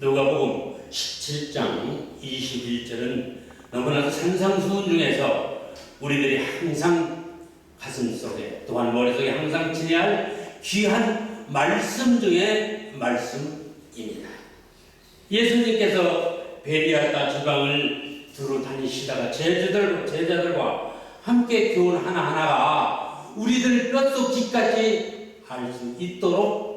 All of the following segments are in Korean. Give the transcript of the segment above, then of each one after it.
누가복음 17장 21절은 너무나도 산상수훈 중에서 우리들이 항상 가슴 속에 또한 머릿속에 항상 지내야 할 귀한 말씀 중에 말씀입니다. 예수님께서 베리아 다 지방을 두루 다니시다가 제자들, 제자들과 함께 교훈 하나하나가 우리들 뼛속 깊까지 알 수 있도록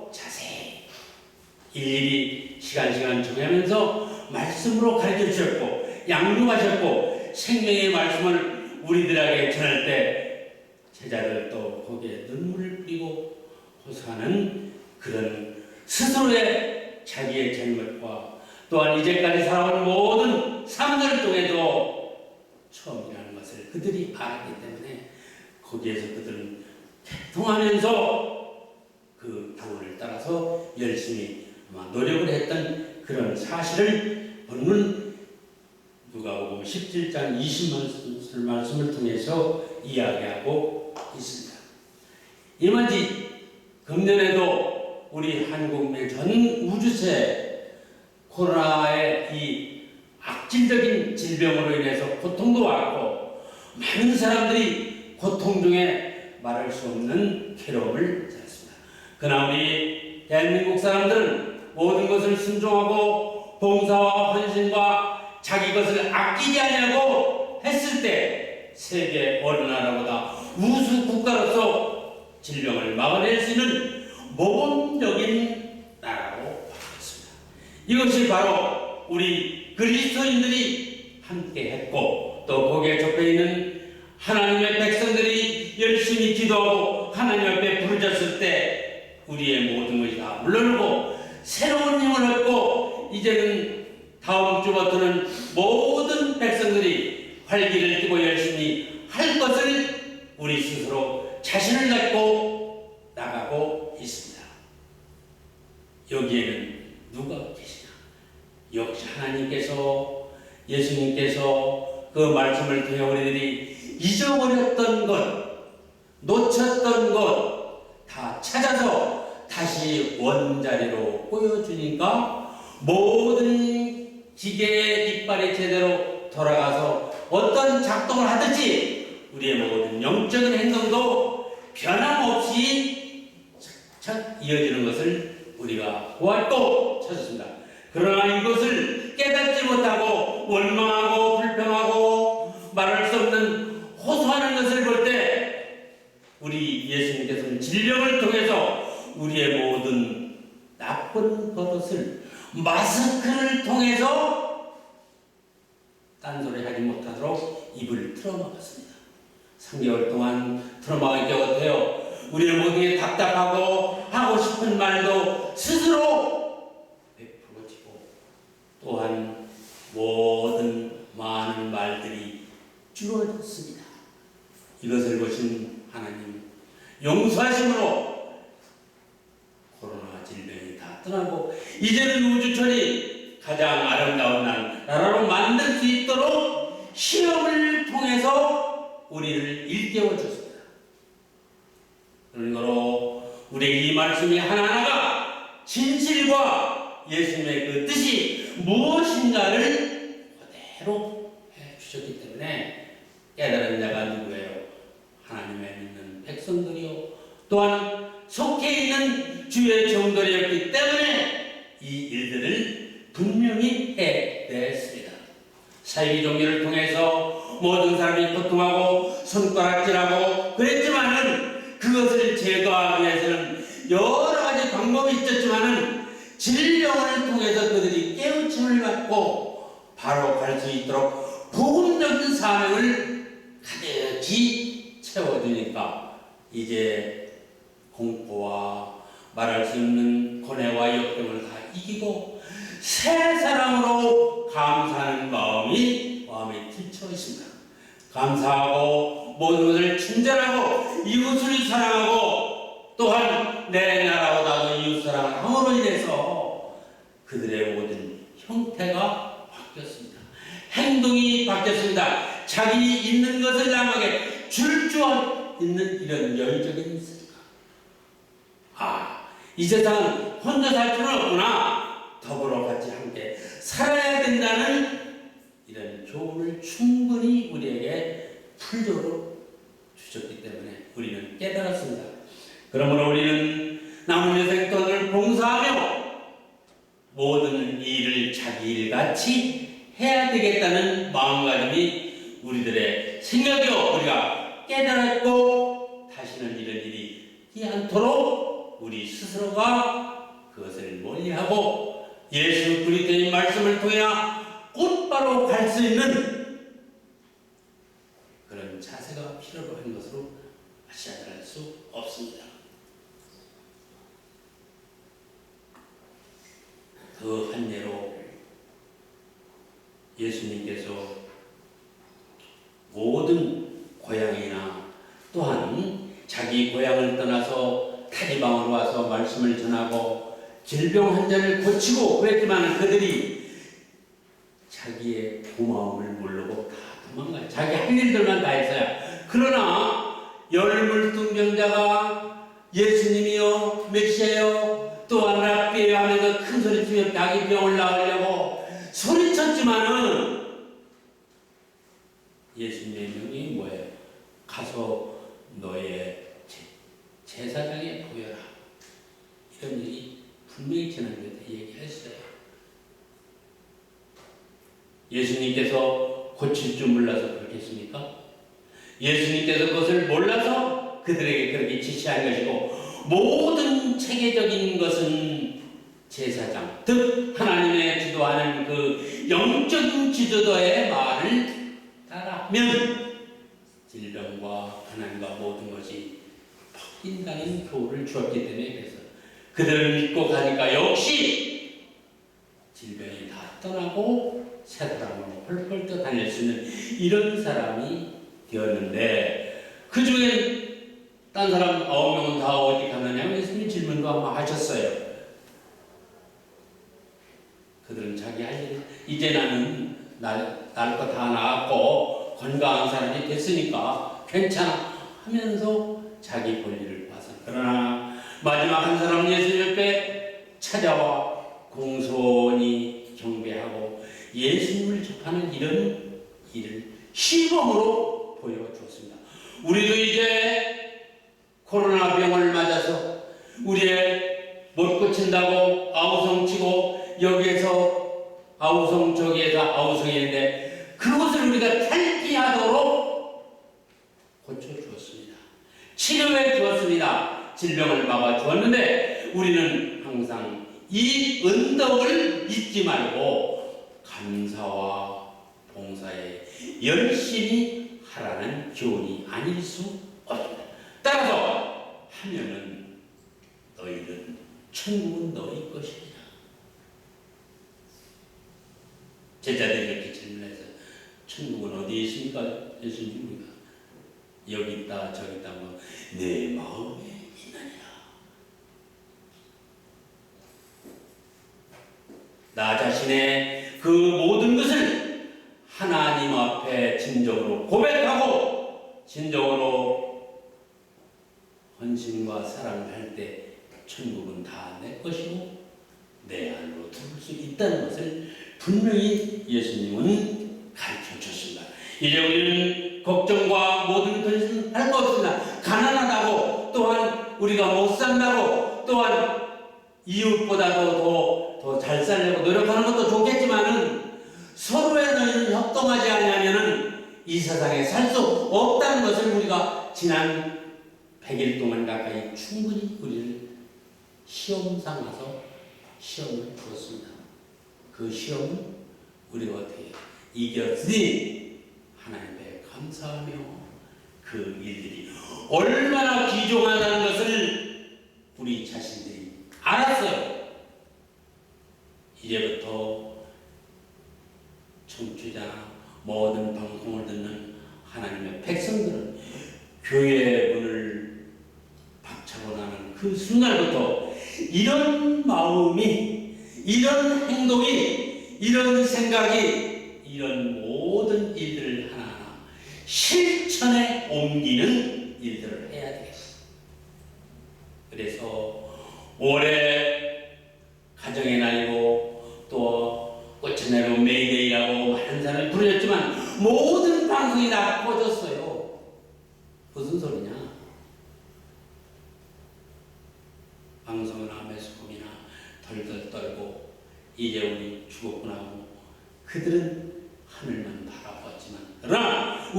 일일이 시간시간 정하면서 말씀으로 가르쳐 주셨고 양육하셨고 생명의 말씀을 우리들에게 전할 때 제자들도 거기에 눈물을 뿌리고 호소하는 그런 스스로의 자기의 잘못과 또한 이제까지 살아온 모든 삶들을 통해도 처음이라는 것을 그들이 알았기 때문에 거기에서 그들은 통하면서 그 당원을 따라서 열심히 노력을 했던 그런 사실을 본문 누가복음 17장 20절 말씀을 통해서 이야기하고 있습니다. 이만지 금년에도 우리 한국 내전 우주세 코로나의 이 악질적인 질병으로 인해서 고통도 왔고 많은 사람들이 고통 중에 말할 수 없는 괴로움을 겪었습니다. 그러나 우리 대한민국 사람들은 모든 것을 순종하고 봉사와 헌신과 자기 것을 아끼지 않냐고 했을 때 세계 어느 나라보다 우수 국가로서 질병을 막아낼 수 있는 모범적인 나라로 바뀌었습니다. 이것이 바로 우리 그리스도인들이 함께 했고 또 거기에 접해 있는 하나님의 백성들이 열심히 기도하고 하나님 앞에 부르짖을 때 우리의 모든 것이 다 물러나고 새로운 힘을 얻고 이제는 다음 주부터는 모든 백성들이 활기를 띠고 열심히 할 것을 우리 스스로 자신을 갖고 나가고 있습니다. 여기에는 누가 계시나? 역시 하나님께서 예수님께서 그 말씀을 통해 우리들이 잊어버렸던 것, 놓쳤던 것 다 찾아서 원자리로 보여주니까 모든 기계의 이빨이 제대로 돌아가서 어떤 작동을 하든지 우리의 모든 영적인 행동도 변함없이 착착 이어지는 것을 우리가 보았고 찾았습니다. 그러나 이것을 깨닫지 못하고 원망하고 불평하고 말할 수 없는 호소하는 것을 볼 때 우리 예수님께서는 질병을 통해서 우리의 모든 나쁜 버릇을 마스크를 통해서 딴소리 하지 못하도록 입을 틀어막았습니다. 3개월 동안 틀어막을 게 어때요? 우리의 모든 게 답답하고 하고 싶은 말도 스스로 베풀어 지고 또한 모든 많은 말들이 줄어졌습니다. 이것을 보신 하나님 용서하심으로 질병이 다 떠나고 이제는 우주천이 가장 아름다운 날, 나라로 만들 수 있도록 시험을 통해서 우리를 일깨워 줬습니다. 그런 거로 우리 이 말씀이 하나하나가 진실과 예수님의 그 뜻이 무엇인가를 그대로 해 주셨기 때문에 깨달은 자가 누구예요? 하나님의 믿는 백성들이요. 또한 속해 있는 주의 종들이었기 때문에 이 일들을 분명히 해냈습니다. 사이비 종교를 통해서 모든 사람이 고통하고 손가락질하고 그랬지만은 그것을 제거하기 위해서는 여러 가지 방법이 있었지만은 진령을 통해서 그들이 깨우침을 받고 바로 갈 수 있도록 복음적인 사명을 가득히 채워주니까 이제 공포와 말할 수 없는 고뇌와 역경을 다 이기고 새 사랑으로 감사하는 마음이 마음에 들쳐 있습니다. 감사하고 모든 것을 친절하고 이웃을 사랑하고 또한 내 나라보다도 이웃 사랑함으로 인해서 그들의 모든 형태가 바뀌었습니다. 행동이 바뀌었습니다. 자기 있는 것을 남에게 줄줄 있는 이런? 아, 이 세상 혼자 살 필요는 없구나. 더불어 같이 함께 살아야 된다는 이런 조언을 충분히 우리에게 풀도록 주셨기 때문에 우리는 깨달았습니다. 그러므로 우리는 남은 여생 동안을 봉사하며 모든 일을 자기 일같이 해야 되겠다는 마음가짐이 우리들의 생각이요 우리가 깨달았고 다시는 이런 일이 있지 않도록 우리 스스로가 그것을 멀리하고 예수 그리스도의 말씀을 통해 곧바로 갈 수 있는 그런 자세가 필요로 한 것으로 시작할 수 없습니다. 그 한 예로 예수님께서 모든 고향이나 또한 자기 고향을 떠나서 타지방으로 와서 말씀을 전하고 질병 환자를 고치고 그랬지만 그들이 자기의 고마움을 모르고 다 도망가요. 자기 할 일들만 다 했어요. 그러나 열물뚱병자가 예수님이요 메시아요 또한 랍비에요 하면서 큰 소리치며 자기 병을 나으려고 소리쳤지만은 예수님의 명이 뭐예요? 가서 너의 제, 제사장에 보여라. 이런 일이 분명히 지난주에 얘기했어요. 예수님께서 고칠 줄 몰라서 그렇게 했습니까? 예수님께서 그것을 몰라서 그들에게 그렇게 지시한 것이고 모든 체계적인 것은 제사장, 즉 하나님의 지도하는 그 영적인 지도자의 말을 따라하면 질병과 하나님과 모든 것이 바뀐다는 교훈을 주었기 때문에 그래서 그들을 믿고 가니까 역시 질병이 다 떠나고 새 사람으로 펄펄 떠 다닐 수 있는 이런 사람이 되었는데 그 중에 딴 사람 아홉 명은 다 어디 갔느냐 예수님 질문도 아마 하셨어요. 그들은 자기 할 일, 이제 나는 날거 다 나았고 건강한 사람이 됐으니까 괜찮아 하면서 자기 볼일을 봐서 그러나 마지막 한 사람 예수님 옆에 찾아와 공손히 경배하고 예수님을 접하는 이런 일을 시범으로 보여주었습니다. 우리도 이제 코로나 병을 맞아서 우리의 못 고친다고 아우성치고 여기에서 아우성 저기에서 아우성인데 그것을 우리가 탈피하도록 고쳐주었습니다. 치료해 주었습니다. 질병을 막아 주었는데 우리는 항상 이 은덕을 잊지 말고 감사와 봉사에 열심히 하라는 교훈이 아닐 수 없습니다. 따라서 하면은 너희는 천국은 너희 것이니라. 제자들이 이렇게 질문해서 천국은 어디에 있습니까? 예수님 우리가 여기 있다 저기 있다 뭐내 마음에 있느니라. 나 자신의 그 모든 것을 하나님 앞에 진정으로 고백하고 진정으로 헌신과 사랑을 할 때 천국은 다 내 것이고 내 안으로 들어올 수 있다는 것을 분명히 예수님은 가르쳐 줬습니다. 이제 우리는 걱정과 모든 것은 할거 없습니다. 가난하다고 또한 우리가 못 산다고 또한 이웃보다도 더 더 잘 살려고 노력하는 것도 좋겠지만은 서로의 너희는 협동하지 않으면은 이 세상에 살 수 없다는 것을 우리가 지난 100일 동안 가까이 충분히 우리를 시험 삼아서 시험을 풀었습니다. 그 시험은 우리가 어떻게 이겼으니 하나님께 감사하며 그 일들이 얼마나 귀중하다는 것을 우리 자신들이 알았어요. 이제부터 청취자나 모든 방송을 듣는 하나님의 백성들은 교회의 문을 박차고 나는 그 순간부터 이런 마음이 이런 행동이 이런 생각이 이런 모든 일들을 하나하나 실천에 옮기는 일들을 해야 되겠어. 그래서 올해 가정의 날이고 또 꽃의 날이고 메이데이라고 많은 사람이 부르셨지만 모든 방송이 다 꺼졌어요. 무슨 소리냐? 방송이나 매스컴이나 덜덜 떨고 이제 우리 죽었구나 하고 그들은 하늘만 바라보았지만 그러나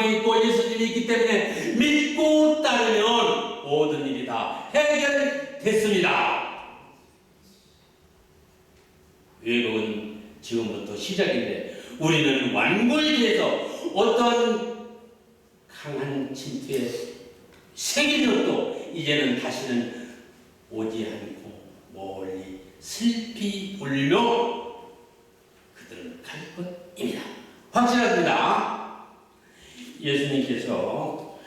희망이 있고 예수님이 있기 때문에 믿고 따르면 모든 일이 다 해결됐습니다. 외국은 지금부터 시작인데 우리는 완골지에서 어떤 강한 새긴 것도 이제는 다시는 오지 않고 멀리 슬피 울며 그들은 갈 것입니다. 확실합니다. 예수님께서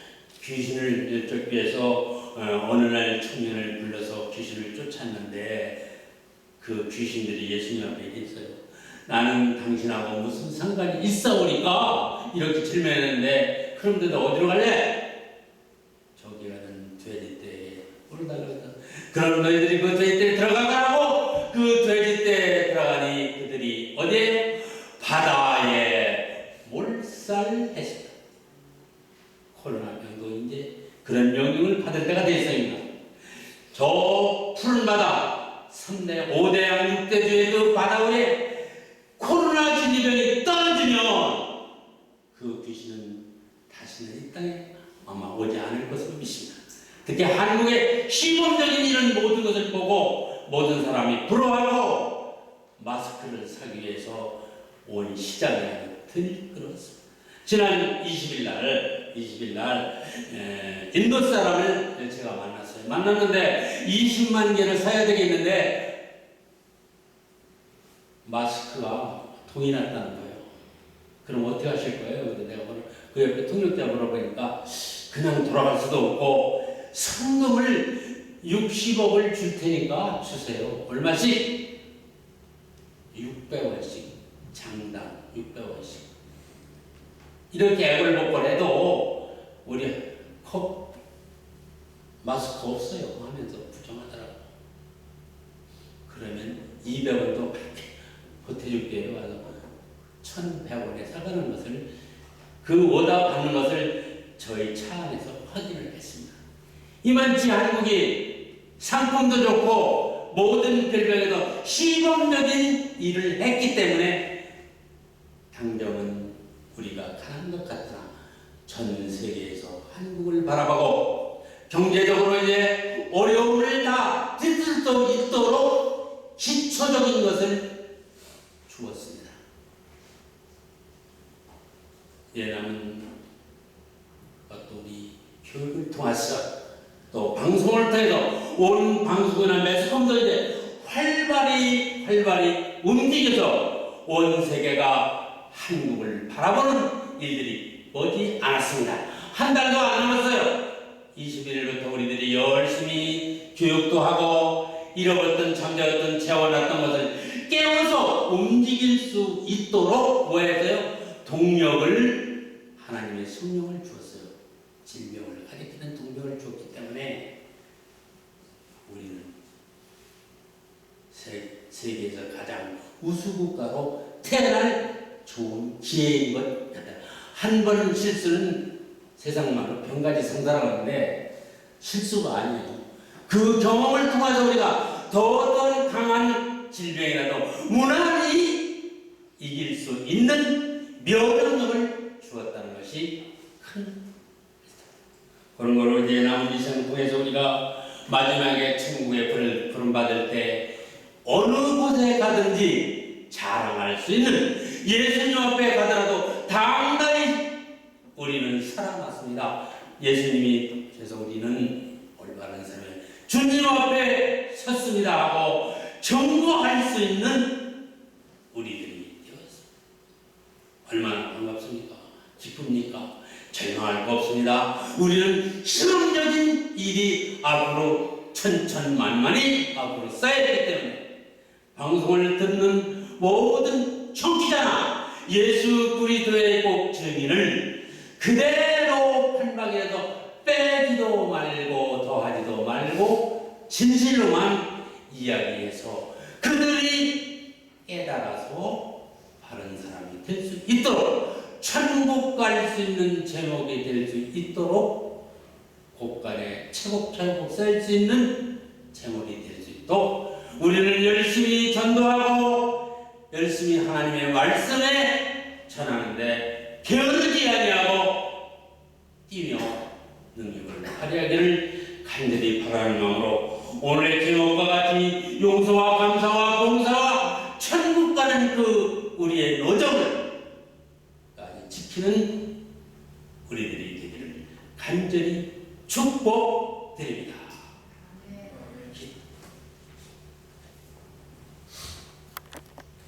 귀신을 쫓기 위해서 어, 어느 날 청년을 불러서 귀신을 쫓았는데 그 귀신들이 예수님 앞에 있어요. 나는 당신하고 무슨 상관이 있어오니까 이렇게 질문했는데 그런데도 어디로 갈래? 저기 가는 돼지떼에 오르달라다. 그럼 너희들이 그 돼지떼에 들어가라고 그 돼지떼에 들어가니 그들이 어디에? 바다에 몰살했습니다. 코로나 병도 이제 그런 명령을 받을 때가 됐습니다. 저 푸른 바다 3대 5대양 6대주의 그 바다 위에 코로나 진입병이 떨어지면 그 귀신은 다시는 이 땅에 아마 오지 않을 것으로 믿습니다. 특히 한국의 시범적인 이런 모든 것을 보고 모든 사람이 부러워하고 마스크를 사기 위해서 온 시장에 들끓었습니다. 지난 20일 날, 20일 날 에, 인도 사람을 제가 만났어요. 만났는데 20만 개를 사야 되겠는데 마스크가 돈이 났다는 거예요. 그럼 어떻게 하실 거예요? 근데 내가 뭐그 옆에 통역자 물어보니까 그냥 돌아갈 수도 없고 성금을 60억을 줄 테니까 주세요. 얼마씩? 600원씩 장당 600원씩 이렇게 액을 먹고 해도 우리 컵 마스크 없어요 하면서 부정하더라고. 그러면 200원도 그렇게 보태줄게요. 와서 1,100원에 사가는 것을 그 오다 받는 것을 저희 차 안에서 확인을 했습니다. 이만치 한국이 상품도 좋고 모든 별명에서 시범적인 일을 했기 때문에 당정은 우리가 가는 것 같으나 전 세계에서 한국을 바라보고 경제적으로 이제 어려움을 다 뒤뜰 수 있도록 기초적인 것을 주었습니다. 예, 남은 또 우리 교육을 통해서 또 방송을 통해서 온 방송이나 매스컴도 이제 활발히 활발히 움직여서 온 세계가 한국을 바라보는 일들이 머지 않았습니다. 한 달도 안 남았어요. 21일부터 우리들이 열심히 교육도 하고 잃어버렸던 잠자였던 재워놨던 것을 깨워서 움직일 수 있도록 뭐 해서요? 동력을 하나님의 성령을 주었어요. 질병을 가리키는 동력을 주었기 때문에 우리는 세, 세계에서 가장 우수국가로 태어날 좋은 기회인 것 같다. 한번 실수는 세상 말로 병가지 상사라고 하는데 실수가 아니에요. 그 경험을 통해서 우리가 더 어떤 강한 질병이라도 무난히 이길 수 있는 면역력을 주었다는 것이 큰 그런 거로 이제 남은 이생 통해서 우리가 마지막에 천국에 부름, 부름 받을 때 어느 곳에 가든지 자랑할 수 있는 예수님 앞에 가더라도 당당히 우리는 살아났습니다. 예수님이 그래서 우리는 올바른 삶을 주님 앞에 섰습니다 하고 정거할 수 있는 우리들이 되었습니다. 얼마나 반갑습니까? 기쁩니까? 절망할 거 없습니다. 우리는 실험적인 일이 앞으로 천천만만히 앞으로 쌓였기 때문에 방송을 듣는 모든 청취자나 예수 그리스도의 꼭 증인을 그대로 판박해서 빼지도 말고 더하지도 말고 진실로만 이야기해서 그들이 깨달아서 바른 사람이 될 수 있도록 천국 갈 수 있는 제목이 될 수 있도록 곳간에 차곡차곡 쌓일 수 있는 제목이 될 수 있도록 우리는 열심히 전도하고 열심히 하나님의 말씀에 전하는데 게으르지 아니하고 뛰며 능력을 발휘하기를 간절히 바라는 마음으로 오늘의 제목과 같이 용서와 감사와 봉사와 천국 가는 그 우리의 노정을 까지 지키는 우리들이 되기를 간절히 축복드립니다.